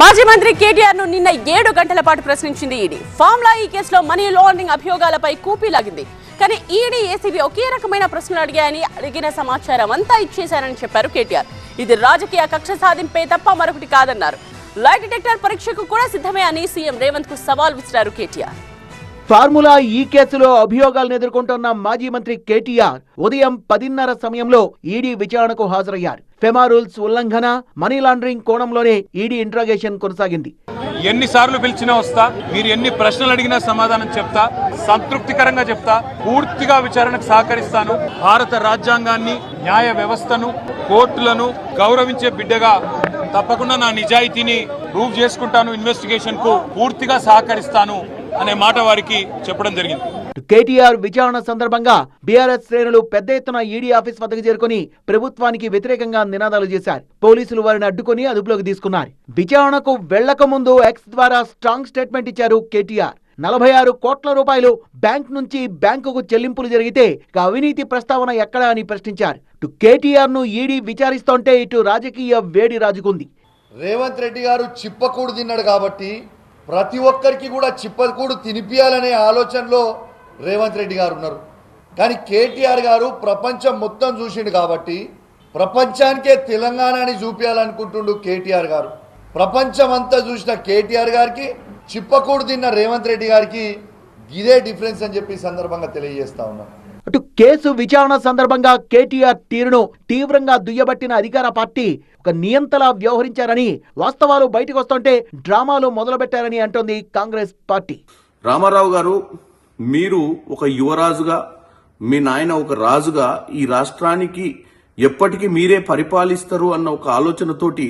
మాజీ మంత్రి కేటీఆర్ను నిన్న ఏడు గంటల పాటు ప్రశ్నించింది ఈడీ. ఫామ్లా ఈ కేసులో మనీ లాండరింగ్ అభియోగాలపై కూపీలాగింది కానీ ఈడీ ఏసీబీ ఒకే రకమైన ప్రశ్నలు అడిగాయని అడిగిన సమాచారం అంతా ఇచ్చేశారని చెప్పారు కేటీఆర్. ఇది రాజకీయ కక్ష సాధింపే తప్ప మరొకటి కాదన్నారు. లైట్ డిటెక్టర్ పరీక్షకు కూడా సిద్ధమే అని సీఎం రేవంత్కు సవాల్ విసిరారు కేటీఆర్. ఫార్ములా ఈ కేసులో అభియోగాలను ఎదుర్కొంటున్న మాజీ మంత్రి కేటీఆర్ ఉదయం పదిన్నర సమయంలో ఈడీ విచారణకు హాజరయ్యారు. ఫెమా రూల్స్ ఉల్లంఘన మనీ లాండరింగ్ కోణంలోనే ఈడీ ఇంట్రాగేషన్ కొనసాగింది. ఎన్నిసార్లు పిలిచినా వస్తా మీరు ఎన్ని ప్రశ్నలు అడిగినా సమాధానం చెప్తా సంతృప్తికరంగా చెప్తా పూర్తిగా విచారణకు సహకరిస్తాను. భారత రాజ్యాంగాన్ని న్యాయ వ్యవస్థను కోర్టులను గౌరవించే బిడ్డగా తప్పకుండా నా నిజాయితీని ప్రూవ్ చేసుకుంటాను ఇన్వెస్టిగేషన్కు పూర్తిగా సహకరిస్తాను. అనే మాట వారికి చెప్పడం జరిగింది. కేటీఆర్ విచారణ సందర్భంగా బీఆర్ఎస్ శ్రేణులు పెద్ద ఎత్తున ఈడీ ఆఫీస్ వద్దకు చేరుకుని ప్రభుత్వానికి వ్యతిరేకంగా నినాదాలు చేశారు. పోలీసులు వారిని అడ్డుకొని అదుపులోకి తీసుకున్నారు. విచారణకు వెళ్ళక ముందు ఎక్స్ ద్వారా స్ట్రాంగ్ స్టేట్మెంట్ ఇచ్చారు కేటీఆర్. నలభై ఆరు కోట్ల రూపాయలు బ్యాంక్ నుంచి బ్యాంకుకు చెల్లింపులు జరిగితే ఇక అవినీతి ప్రస్తావన ఎక్కడా అని ప్రశ్నించారు. ఇటు కేటీఆర్ను ఈడీ విచారిస్తోంటే ఇటు రాజకీయ వేడి రాజుకుంది. రేవంత్ రెడ్డి గారు చిప్పకూడు తిన్నాడు కాబట్టి ప్రతి ఒక్కరికి కూడా చిప్పకూడు తినిపియాలనే ఆలోచనలో రేవంత్ రెడ్డి గారు ఉన్నారు. కానీ కేటీఆర్ గారు ప్రపంచం మొత్తం చూసిండు కాబట్టి ప్రపంచానికే తెలంగాణని చూపించాలనుకుంటుండు కేటీఆర్ గారు. ప్రపంచం అంతా చూసిన కేటీఆర్ గారికి చిప్పకూడు తిన్న రేవంత్ రెడ్డి గారికి ఇదే డిఫరెన్స్ అని చెప్పి సందర్భంగా తెలియజేస్తా ఉన్నాను అటు కేసు విచారణ సందర్భంగా కేటీఆర్ తీరును తీవ్రంగా దుయ్యబట్టిన అధికార పార్టీ ఒక నియంతలా వ్యవహరించారని వాస్తవాలు బయటకు వస్తుంటే డ్రామాలు మొదలుపెట్టారని అంటోంది కాంగ్రెస్ పార్టీ. రామారావు గారు మీరు ఒక యువరాజుగా మీ నాయన ఒక రాజుగా ఈ రాష్ట్రానికి ఎప్పటికీ మీరే పరిపాలిస్తారు అన్న ఒక ఆలోచనతోటి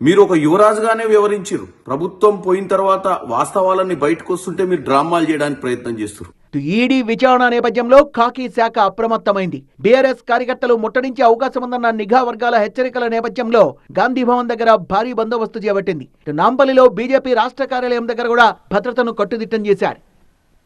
మీరు ఒక యువరాజుగానే వివరించారు ప్రభుత్వం పోయిన తర్వాత వాస్తవాలన్నీ బయటకు వస్తుంటే మీరు డ్రామాలు చేయడానికి ప్రయత్నం చేస్తారు ఈడీ విచారణ నేపథ్యంలో ఖాకీ శాఖ అప్రమత్తమైంది. బీఆర్ఎస్ కార్యకర్తలు ముట్టడించే అవకాశం ఉందన్న నిఘా వర్గాల హెచ్చరికల నేపథ్యంలో గాంధీ భవన్ దగ్గర భారీ బందోబస్తు చేపట్టింది. నాంపల్లిలో బీజేపీ రాష్ట్ర కార్యాలయం దగ్గర కూడా భద్రతను కట్టుదిట్టం చేశారు.